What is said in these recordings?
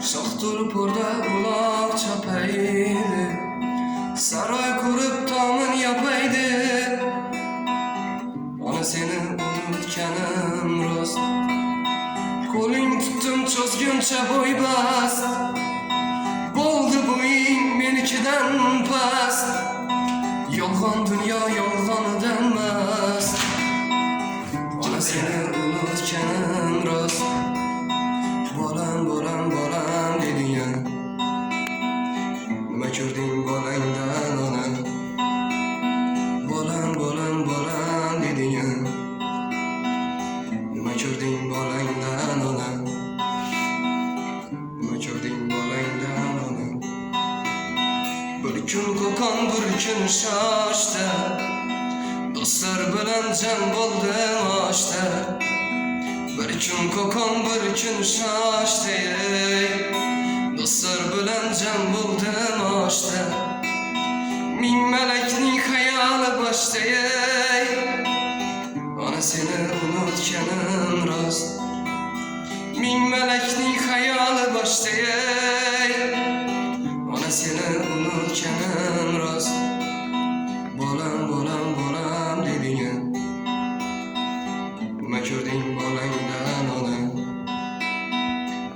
Şax durup orada bulaq çapaydı Saray kurup tamın yapaydı. Ana seni unutkanım rost. Kolun tuttum çözgünçe boy bas Boldu bu in menikiden pas Yolgan dünya yolganı denmez Ana seni unutkanım rost Gül kokan bir gün şaştı. Dostlar bilen can bo'ldi oshda Bir kun ko'kon bir kun shoshdi Dostlar bilen can bo'ldi oshda Ming malakning xayoli boshda Ona seni unutganim rost Ming malakning xayoli boshda tükürdün bolandan ona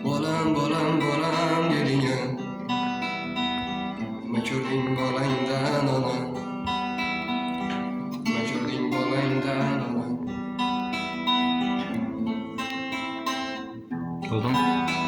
Bolan bolan bolan dedin ya Mekürdün bolandan ona Mekürdün bolandan ona Oldu?